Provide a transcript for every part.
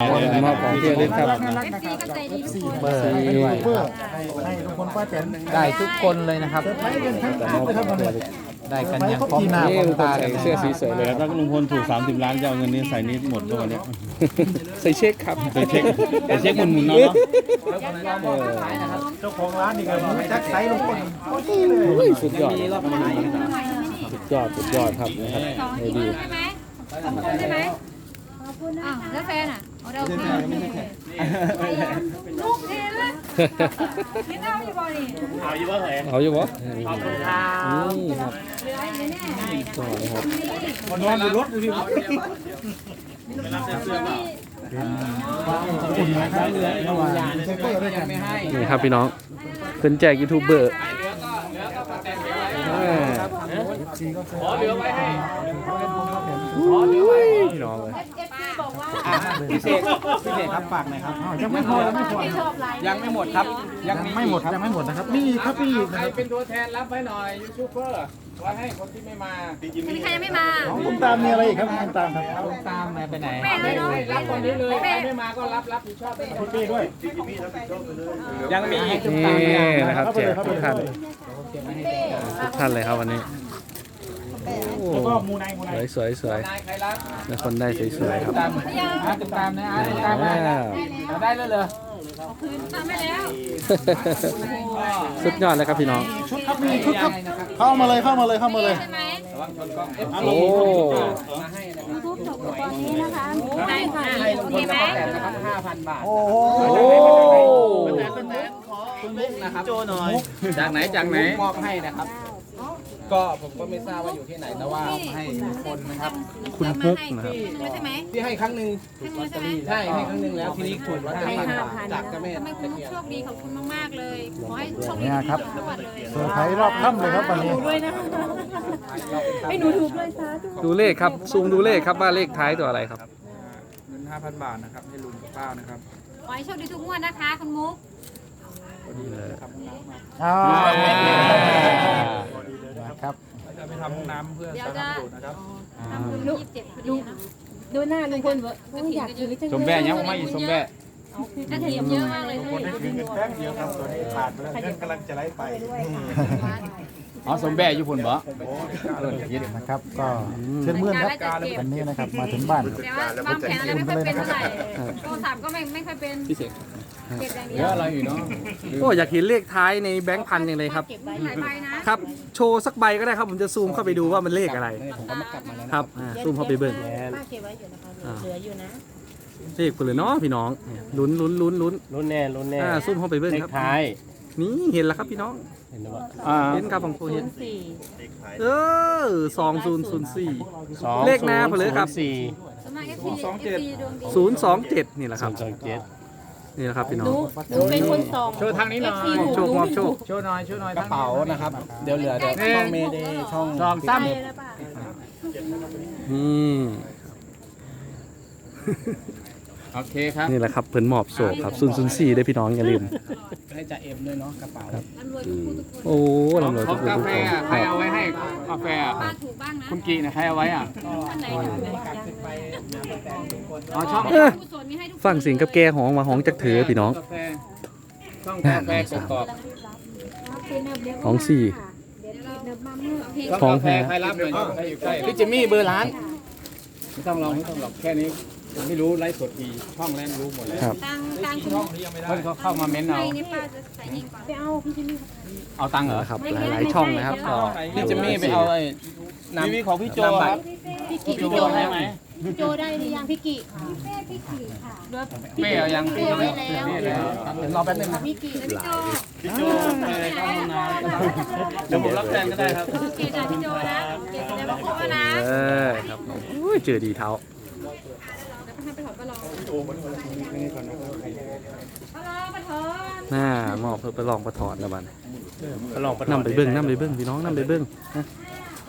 มอบของที่ระลึกครับเอฟซีก็ใจดีทุกคนเบอร์ด้วยเพื่อให้ลุงพลป้าแตนได้ทุกคนเลยนะครับไพรส์กันทั้งคลิปเลยครับวันนี้ได้กันอย่างพร้อมหน้าพร้อมตากันเสื้อสีสวยเลยแล้วถ้าลุงพลถูก 30 ล้านจะเอาเงินนี้ใส่นี้หมดก็วันเนี้ยใส่เช็คครับไปเช็คไปเช็คหมุนเนาะเจ้าของร้านนี่ก็รู้จักไซส์ลุงพลเฮ้ยสุดยอดสุดยอดสุดยอดครับนะครับสองเฮ้ยที่ดีใช่ไหมสองคนใช่ไหมอ้าแล้วแฟนอะ เอาเดาแฟนลูกเทเลยเห็นเอาอยู่บ่นี่เอาอยู่ว่เหรอเอาอยู่ปะขอบคุณครับนี่ครับเหลืออยู่แน่สวยครับนอนอยู่รถอยู่ที่นี่ครับพี่น้องเป็นแจกยูทูบเบอร์ขอเหลือไว้ให้อุ้ยพี่น้องเลยเอฟซีบอก ว่าพิเศษพิเศษครับฝากหน่อยครับยังไม่พอยังไม่พอไม่ชอบไลน์ยังไม่หมดครับ ยังไม่หมดยังไม่หมดนะครับมีอีกครับมีอีกใคนะรครับเป็นตัวแทนรับไว้หน่อยยูทูบเบอร์ไว้ให้คนที่ไม่มาคุณใครยังไม่มา ของคุณตามมีอะไรอีกครับคุณตามครับตามมาไปไหนแม่เลยเนาะรับคนนี้เลยใครแม่ไม่มาก็รับรับผิดชอบไปหน่อยคุณปี้ด้วยยังมีอีก นี่นะครับเข้าไปแจเลยกเข้าไปทุกเลยท่านทุกท่านเลยครับวันนี้โอ้ แล้วก็มูไนมูไนสวยสวยสวยนายใครรับมีคนได้สวยสวยๆครับตามอาติดตามนะอาติดตามว้ได้าวได้เลยเหรอทำไปแล้วสุดยอดเลยครับพี่น้องชุดครับมีชุดครับเข้ามาเลยเข้ามาเลยเข้ามาเลยใช่ไหมระวังชนกล้องเอฟโอ้มาให้นะคยูทูบจบตอนนี้นะคะได้ค่ะโอเคไหมรับนะครับห้าพันบาทโอ้โหโอ้คุณมุกนะครับโจหน่อยจากไหนจากไหนมอบให้นะครับ ก็ผมก็ไม่ทราบว่าอยู่ที่ไหนแต่ว่าเอามาให้คนนะครับ คุณมุกนะครับ ใช่ไหมที่ให้ครั้งหนึ่งให้มือใช่ไหมใช่ให้ครั้งหนึ่งแล้วทีนี้ถูกลอตเตอรี่จากเจ้าแม่ทำไมคุตะณมุกเคียน โชคดีขอบคุณมากๆเลย ขอให้โชคดีเนี่ยครับ ทุกวันเลยเซอร์ไพรส์รอบค่ำเลยครับวันนี้ให้หนูถูกด้วยซะทุกดูเลขครับ ซูมดูเลขครับว่าเลขท้ายตัวอะไรครับ เงิน5,000บาทนะครับ ให้ลุงกับป้านะครับขอให้โชคดีทุกงวดนะคะคุณมุกอ่านะ ครับ จะไปทำห้องน้ำเพื่อเดี๋ยวสาจะธารณประโยชน์นะครับ ทำบุญยี่สิบเจ็ดพอดีนะดูหน้าลุงพลว่าโอ้ยอยากถือจังสมแบ่ยังไม่สมแบ่กระถิ่นเยอะมากเลยคนได้ถึงเงินแป๊บเดียวครับตัวนี้ขาดไปแล้วเงินกำลังจะไหลไปอ๋อสมแบ่อยู่พุ่นบ่นะครับ ก็เช่นเมื่อนครับการและจัดเก็บวันนี้นะครับมาถึงบ้านแต่ว่าวางแผนอะไรไม่ค่อยเป็นเท่าไหร่โทรศัพท์ก็ไม่ไม่ค่อยเป็นพิเศษ เก็บอย่างเดีเยยวอะอะไรอยู่เนาะโอ้อยากเห็นเลขท้ายในแบงค์พันอย่างเลยครับหลายใบนะครับ โชว์สักใบก็ได้ครับผมจะซูมเข้าไปดูว่ามันเลขอะไรผมก็มากลับมาแล้วครับอ่าซูมเข้าไปเบิ่ง ป้าเก็บไว้อยู่นะคะเหลืออยู่นะเลขไปเลยเนาะพี่น้องเนี่ยลุ้นลุ้นลุ้นลุ้นรุ่นแน่รุ่นแน่อ่าซูมเข้าไปเบิ่งเลคขรับ ท้ายนี่เห็นแล้วครับพี่น้องเห็นไหมว่าอ่าเห็นครับของโคศูเห็นนย์สี่เออสองศูนย์ศูนย์สี่ สองเลขหน้าไปเลยครับสี่สวนมากเอฟซีเอฟซีดวงดีศูนย์สองเจ็ดนี่แหละคสารับมสองเจ็ด นี่แหละครับพี่น้หอนูงหนูเป็นคนส่องโชว์ทางนี้หน่อยที่มอบโชคมอบโชค โชว์หน่อยโชว์หน่อยกระเป๋านะครับ เดี๋ยวเหลือเดี๋ยวช่องเมเดย์ช่องสองสามไปแล้วป่ะนี่โอเคครับ นี่แหละครับเพิ่นมอบโศกครับศูนย์ศูนย์สี่ได้พี่น้องอย่าลืม ให้จ่าเอ็มด้วยเนาะกระเป๋าร่ำรวยทุกคู่ทุกคนโอ้ลำเลยขทุอกคนกาทุกแฟคนอะใครเอาไว้ให้กาแฟอะป้าถูกบ้างนะคุณกีนะใครเอาไว้อะท่านไหนถูกไหมอ๋อช่องเออผู้สนมีให้ทุกคนฟังเสียงกับแกหองมาหองจักเถือพี่น้องกาแฟช่องกาแฟกรอบของสี่ช่องของกาแฟแท้ใครรับหน่อยใครอยู่ใกล้พี่จิมมี่เบอร์ร้านไม่ต้องลองไม่ต้องหรอกแค่นี้ ผมไม่รู้ไลฟ์สดทีช่องแรกรู้หมดแล้วครับ ตังตังคุณมุกเพิ่นเขาเข้ามาเม้นในเอานี่ป้าจะใส่เองก่อนไปเอาพี่จิมมี่ เอาตังค์เหรอนะครับ หลายๆช่องนะครับก็พี่จิมมี่ไปเอาไอ้น้ำของพี่โจครับ พี่กิพี่โจได้ไหมพี่โจได้หรือยังพี่กิค่ะพี่กิค่ะเหลือเป้เอายังพี่โจได้แล้วนี่แล้วเดี๋ยวรอแป๊บนึงนะพี่กิแล้วพี่โจเดี๋ยวผมรับแทนก็ได้ครับ โอเคจ้ะพี่โจนะเก็บเดี๋ยวมาครบแล้วนะ เออครับอุ้ยเจอดีเท้าแล้วก็ให้ ไปถอดปลาลองปลาลองปลาถอนหน้ามอบเพื่อไปลองประถอนแล้วบัดนลองประนำไปเบิ้งนำไปเบิ้งพี่น้องนำไปเบิ้งนะ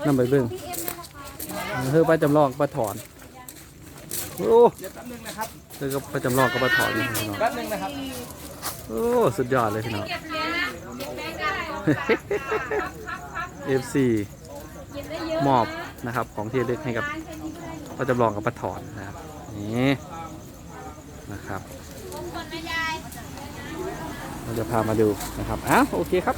นำไปเบิ้งเฮ้ยไปจำลองประถอนโอ้เดี๋ยวแป๊บนึงนะครับเธอก็ไปจำลองกับประถอนนี่พี่น้องแป๊บนึงนะครับโอ้สุดยอดเลยพี่น้องเก็บเหรียญนะเก็บแบงค์ได้ FC เก็บได้เยอะมอบนะครับของที่ระลึกให้กับป้าจำลองกับป้าถอนนะครับ นี่นะครับเราจะพามาดูนะครับอ้าวโอเคครับ